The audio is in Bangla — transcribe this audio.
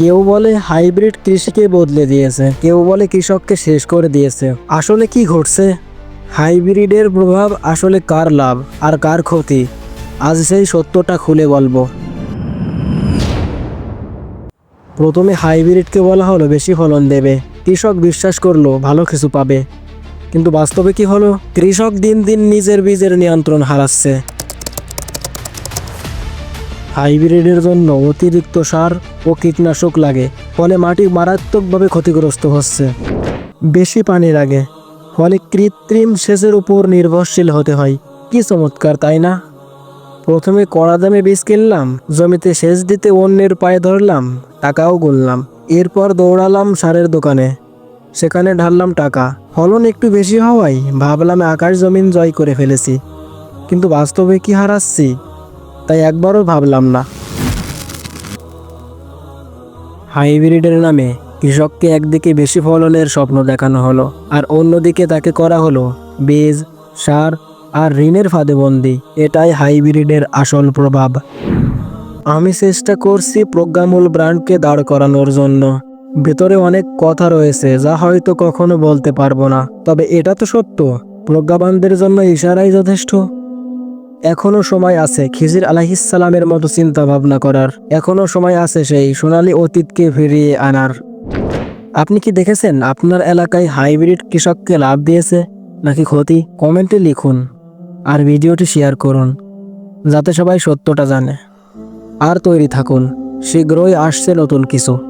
কেউ বলে হাইব্রিড কৃষিকে বদলে দিয়েছে, কেউ বলে কৃষককে শেষ করে দিয়েছে। আসলে কি ঘটছে? হাইব্রিডের প্রভাব আসলে কার লাভ আর কার ক্ষতি? আজ সেই সত্যটা খুলে বলব। প্রথমে হাইব্রিডকে বলা হলো, বেশি ফলন দেবে। কৃষক বিশ্বাস করল, ভালো কিছু পাবে। কিন্তু বাস্তবে কি হলো? কৃষক দিন দিন নিজের বীজের নিয়ন্ত্রণ হারাচ্ছে। হাইব্রিডের জন্য অতিরিক্ত সার ও কীটনাশক লাগে, ফলে মাটি মারাত্মকভাবে ক্ষতিগ্রস্ত হচ্ছে। বেশি পানি লাগে ফলে কৃত্রিম সেচের উপর নির্ভরশীল হতে হয়। কি চমৎকার, তাই না? প্রথমে কড়া দামে বীজ কিনলাম, জমিতে সেচ দিতে অন্যের পায়ে ধরলাম, টাকাও গুনলাম। এরপর দৌড়ালাম সারের দোকানে। সেখানে ঢাললাম টাকা। ফলন একটু বেশি হওয়ায় ভাবলাম আকাশ জমিন জয় করে ফেলেছি। কিন্তু বাস্তবে কি হারাচ্ছি? তাই একবারও ভাবলাম না। হাইব্রিডের নামে কৃষককে একদিকে বেশি ফলনের স্বপ্ন দেখানো হলো আর অন্যদিকে তাকে করা হলো বীজ, সার আর ঋণের ফাঁদে বন্দি। এটাই হাইব্রিডের আসল প্রভাব। আমি চেষ্টা করছি প্রজ্ঞামূল ব্র্যান্ডকে দাঁড় করানোর জন্য। ভেতরে অনেক কথা রয়েছে যা হয়তো কখনো বলতে পারব না, তবে এটা তো সত্য। প্রজ্ঞাবানদের জন্য ইশারাই যথেষ্ট। এখনও সময় আছে খিজির আলাহিসাল্লামের মতো চিন্তা ভাবনা করার। এখনও সময় আছে সেই সোনালী অতীতকে ফিরিয়ে আনার। আপনি কি দেখেছেন আপনার এলাকায় হাইব্রিড কৃষককে লাভ দিয়েছে নাকি ক্ষতি? কমেন্টে লিখুন আর ভিডিওটি শেয়ার করুন, যাতে সবাই সত্যটা জানে। আর তৈরি থাকুন, শীঘ্রই আসছে নতুন কিছু।